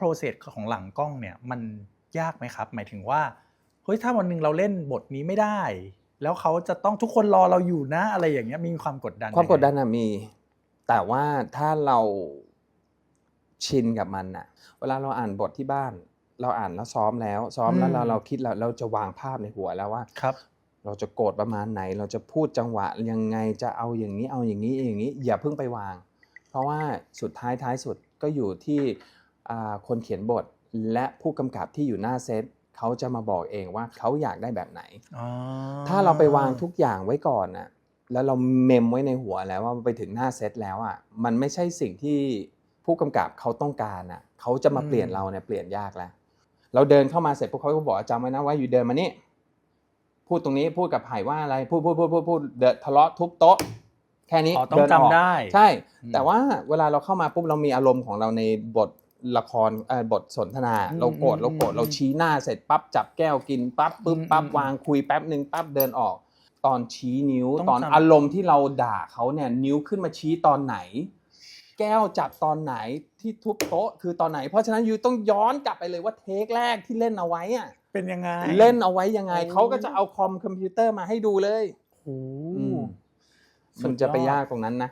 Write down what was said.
process ของหลังกล้องเนี่ยมันยากไหมครับ หมายถึงว่าเฮ้ยถ้าวันหนึ่งเราเล่นบทนี้ไม่ได้ แล้วเขาจะต้องทุกคนรอเราอยู่นะอะไรอย่างเงี้ยมีความกดดัน ความกดดันยังไงน่ะมี แต่ว่าถ้าเราชินกับมันน่ะเวลาเราอ่านบทที่บ้าน เราอ่านแล้วซ้อมแล้ว ซ้อมแล้วเราเราคิดแล้วเราจะวางภาพในหัวแล้วว่าครับ เราจะโกรธประมาณไหน เราจะพูดจังหวะยังไงจะเอาอย่างนี้เอาอย่างนี้อย่างนี้ อย่าเพิ่งไปวาง เพราะว่าสุดท้ายท้ายสุดก็อยู่ที่อ่า คนเขียนบทและผู้กำกับที่อยู่หน้าเซตเขาจะมาบอกเองว่าเขาอยากได้แบบไหนอ๋อถ้าเราไปวางทุกอย่างไว้ก่อนน่ะแล้วเราเมมไว้ในหัวแล้วว่าไปถึงหน้าเซตแล้วอะมันไม่ใช่สิ่งที่ผู้กำกับเขาต้องการอะเขาจะมาเปลี่ยนเราเนี่ยเปลี่ยนยากแล้ว เราเดินเข้ามาเสร็จพวกเขาก็บอกจำไว้นะว่าอยู่เดินมานี่พูดตรงนี้พูดกับไผ่ว่าอะไรพูดพูดพูดพูดพูดเดนทะเลาะทุบโต๊ะแค่นี้อ๋อต้องเนกจำได้ ใช่อืมแต่ว่าเวลาเราเข้ามาปุ๊บเรามีอารมณ์ของเราในบท ละครเอ่อบทสนทนาอืมเราโกรธอืมเราโกรธอืมเราชี้หน้าเสร็จปั๊บจับแก้วกินปั๊บปึ๊บอืมปั๊บอืมวางคุยแป๊บหนึ่งปั๊บเดินออก ตอนชี้นิ้วต้องตอนจำอารมณ์ที่เราด่าเขาเนี่ยนิ้วขึ้นมาชี้ตอนไหน แก้วจับตอนไหนที่ทุบโต๊ะคือตอนไหน เพราะฉะนั้นยูต้องย้อนกลับไปเลยว่าเทคแรกที่เล่นเอาไว้อะเป็นยังไง เล่นเอาไว้ยังไงโอ้เขาก็จะเอาคอมคอมพิวเตอร์มาให้ดูเลยโอ้อืมสุมัดนยอดจะไปยากตรงนั้นนะ